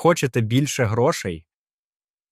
Хочете більше грошей?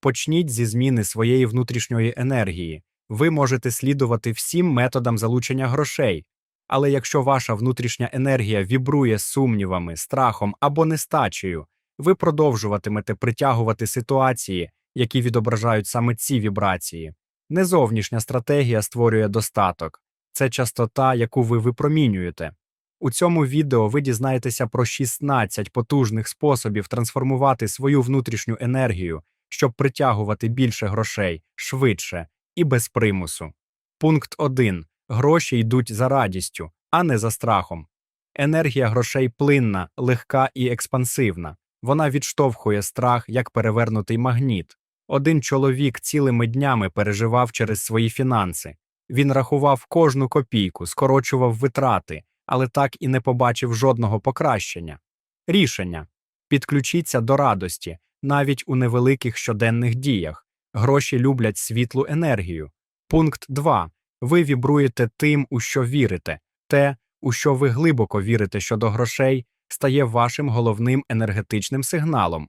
Почніть зі зміни своєї внутрішньої енергії. Ви можете слідувати всім методам залучення грошей. Але якщо ваша внутрішня енергія вібрує сумнівами, страхом або нестачею, ви продовжуватимете притягувати ситуації, які відображають саме ці вібрації. Не зовнішня стратегія створює достаток, це частота, яку ви випромінюєте. У цьому відео ви дізнаєтеся про 16 потужних способів трансформувати свою внутрішню енергію, щоб притягувати більше грошей швидше і без примусу. Пункт 1. Гроші йдуть за радістю, а не за страхом. Енергія грошей плинна, легка і експансивна. Вона відштовхує страх як перевернутий магніт. Один чоловік цілими днями переживав через свої фінанси. Він рахував кожну копійку, скорочував витрати, але так і не побачив жодного покращення. Рішення підключіться до радості, навіть у невеликих щоденних діях. Гроші люблять світлу енергію. Пункт 2. Ви вібруєте тим, у що вірите. Те, у що ви глибоко вірите щодо грошей, стає вашим головним енергетичним сигналом.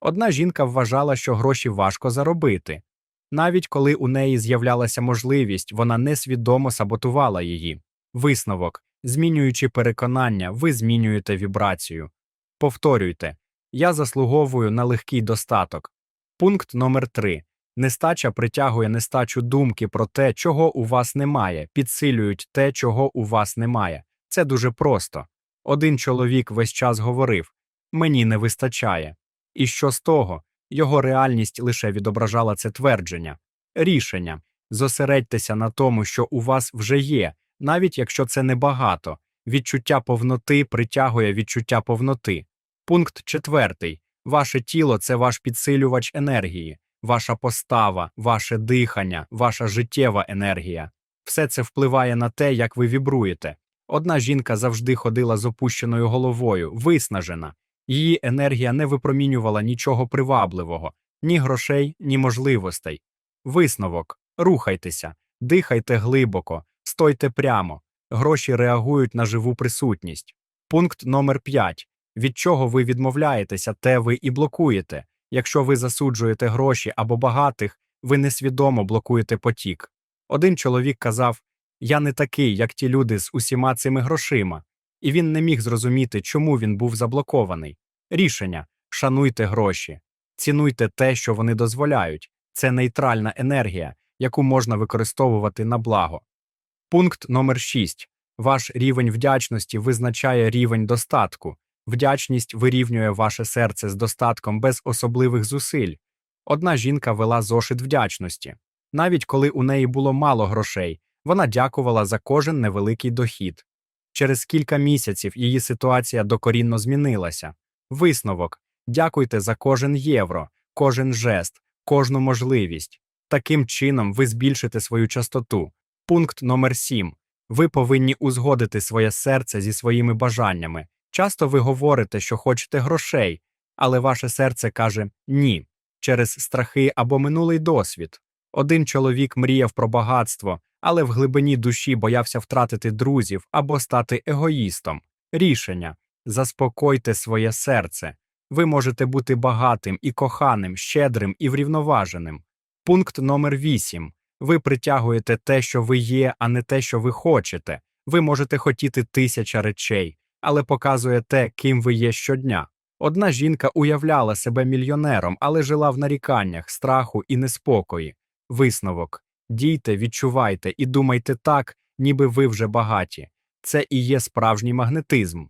Одна жінка вважала, що гроші важко заробити. Навіть коли у неї з'являлася можливість, вона несвідомо саботувала її. Висновок змінюючи переконання, ви змінюєте вібрацію. Повторюйте Я заслуговую на легкий достаток. Пункт номер 3. Нестача притягує нестачу думки про те, чого у вас немає, підсилюють те, чого у вас немає. Це дуже просто. Один чоловік весь час говорив Мені не вистачає. І що з того? Його реальність лише відображала це твердження. Рішення зосередьтеся на тому, що у вас вже є, навіть якщо це небагато. Відчуття повноти притягує відчуття повноти. Пункт четвертий. Ваше тіло це ваш підсилювач енергії, ваша постава, ваше дихання, ваша життєва енергія. Все це впливає на те, як ви вібруєте. Одна жінка завжди ходила з опущеною головою, виснажена. Її енергія не випромінювала нічого привабливого, ні грошей, ні можливостей. Висновок рухайтеся, дихайте глибоко, стойте прямо. Гроші реагують на живу присутність. Пункт номер 5. Від чого ви відмовляєтеся, те ви і блокуєте. Якщо ви засуджуєте гроші або багатих, ви несвідомо блокуєте потік. Один чоловік казав Я не такий, як ті люди з усіма цими грошима, і він не міг зрозуміти, чому він був заблокований. Рішення шануйте гроші, цінуйте те, що вони дозволяють. Це нейтральна енергія, яку можна використовувати на благо. Пункт номер 6. Ваш рівень вдячності визначає рівень достатку. Вдячність вирівнює ваше серце з достатком без особливих зусиль. Одна жінка вела зошит вдячності. Навіть коли у неї було мало грошей, вона дякувала за кожен невеликий дохід. Через кілька місяців її ситуація докорінно змінилася. Висновок дякуйте за кожен євро, кожен жест, кожну можливість. Таким чином ви збільшите свою частоту. Пункт номер 7. Ви повинні узгодити своє серце зі своїми бажаннями. Часто ви говорите, що хочете грошей, але ваше серце каже ні через страхи або минулий досвід. Один чоловік мріяв про багатство, але в глибині душі боявся втратити друзів або стати егоїстом. Рішення заспокойте своє серце. Ви можете бути багатим і коханим, щедрим і врівноваженим. Пункт номер 8. Ви притягуєте те, що ви є, а не те, що ви хочете. Ви можете хотіти тисяча речей, але показує те, ким ви є щодня. Одна жінка уявляла себе мільйонером, але жила в наріканнях, страху і неспокої. Висновок дійте, відчувайте і думайте так, ніби ви вже багаті. Це і є справжній магнетизм.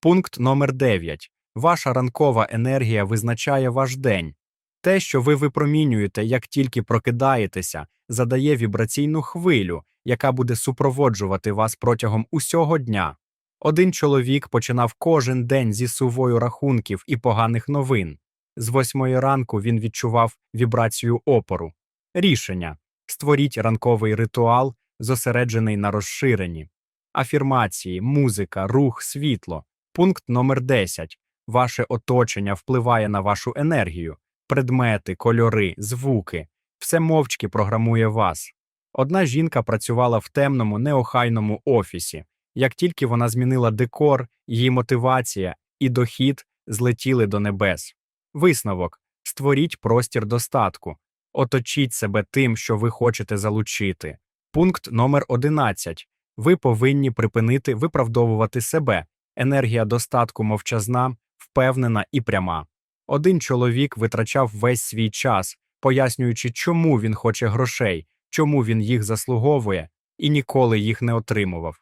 Пункт номер 9. Ваша ранкова енергія визначає ваш день. Те, що ви випромінюєте, як тільки прокидаєтеся, задає вібраційну хвилю, яка буде супроводжувати вас протягом усього дня. Один чоловік починав кожен день зі сувою рахунків і поганих новин. З восьмої ранку він відчував вібрацію опору. Рішення створіть ранковий ритуал, зосереджений на розширенні. Афірмації, музика, рух, світло. Пункт номер 10. Ваше оточення впливає на вашу енергію, предмети, кольори, звуки. Все мовчки програмує вас. Одна жінка працювала в темному, неохайному офісі. Як тільки вона змінила декор, її мотивація і дохід злетіли до небес. Висновок створіть простір достатку, оточіть себе тим, що ви хочете залучити. Пункт номер 11. Ви повинні припинити виправдовувати себе. Енергія достатку мовчазна, впевнена і пряма. Один чоловік витрачав весь свій час, пояснюючи, чому він хоче грошей, чому він їх заслуговує, і ніколи їх не отримував.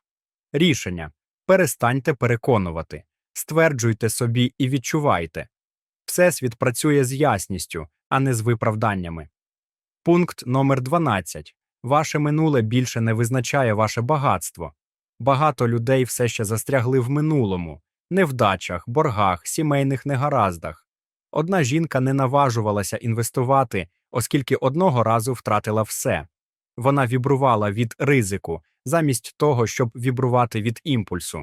Рішення перестаньте переконувати, стверджуйте собі і відчувайте. Всесвіт працює з ясністю, а не з виправданнями. Пункт номер 12. Ваше минуле більше не визначає ваше багатство. Багато людей все ще застрягли в минулому, невдачах, боргах, сімейних негараздах. Одна жінка не наважувалася інвестувати, оскільки одного разу втратила все. Вона вібрувала від ризику, замість того, щоб вібрувати від імпульсу.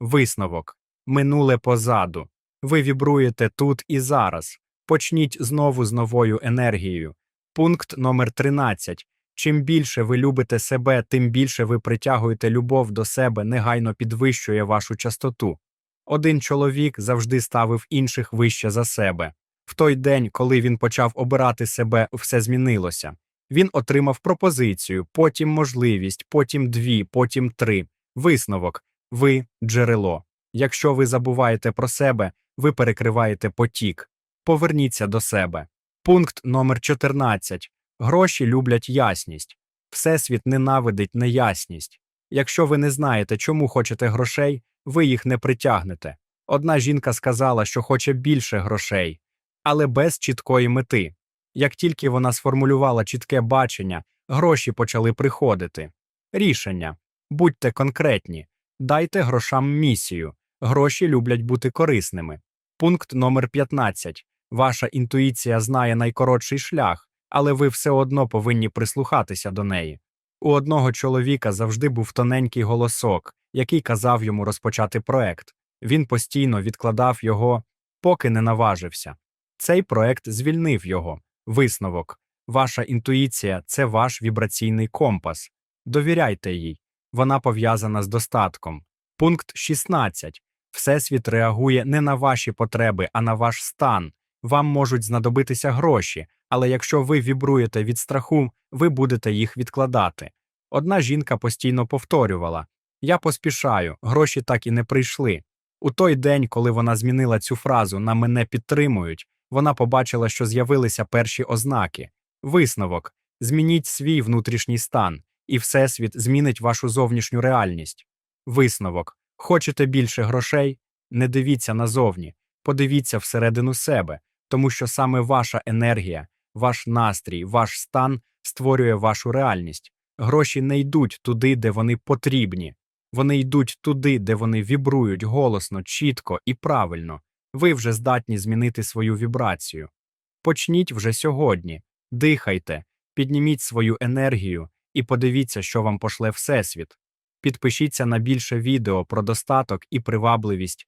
Висновок минуле позаду. Ви вібруєте тут і зараз. Почніть знову з новою енергією. Пункт номер 13. Чим більше ви любите себе, тим більше ви притягуєте любов до себе, негайно підвищує вашу частоту. Один чоловік завжди ставив інших вище за себе. В той день, коли він почав обирати себе, все змінилося. Він отримав пропозицію, потім можливість, потім дві, потім три. Висновок ви джерело. Якщо ви забуваєте про себе, ви перекриваєте потік. Поверніться до себе. Пункт номер 14. Гроші люблять ясність. Всесвіт ненавидить неясність. Якщо ви не знаєте, чому хочете грошей, ви їх не притягнете. Одна жінка сказала, що хоче більше грошей, але без чіткої мети. Як тільки вона сформулювала чітке бачення, гроші почали приходити. Рішення будьте конкретні, дайте грошам місію. Гроші люблять бути корисними. Пункт номер 15. Ваша інтуїція знає найкоротший шлях, але ви все одно повинні прислухатися до неї. У одного чоловіка завжди був тоненький голосок, який казав йому розпочати проект. Він постійно відкладав його, поки не наважився. Цей проект звільнив його. Висновок. Ваша інтуїція це ваш вібраційний компас. Довіряйте їй. Вона пов'язана з достатком. Пункт 16. Всесвіт реагує не на ваші потреби, а на ваш стан. Вам можуть знадобитися гроші, але якщо ви вібруєте від страху, ви будете їх відкладати. Одна жінка постійно повторювала Я поспішаю, гроші так і не прийшли. У той день, коли вона змінила цю фразу на мене підтримують, вона побачила, що з'явилися перші ознаки. Висновок змініть свій внутрішній стан, і Всесвіт змінить вашу зовнішню реальність. Висновок хочете більше грошей? Не дивіться назовні, подивіться всередину себе, тому що саме ваша енергія, ваш настрій, ваш стан створює вашу реальність. Гроші не йдуть туди, де вони потрібні. Вони йдуть туди, де вони вібрують голосно, чітко і правильно. Ви вже здатні змінити свою вібрацію. Почніть вже сьогодні, дихайте, підніміть свою енергію і подивіться, що вам пошле Всесвіт. Підпишіться на більше відео про достаток і привабливість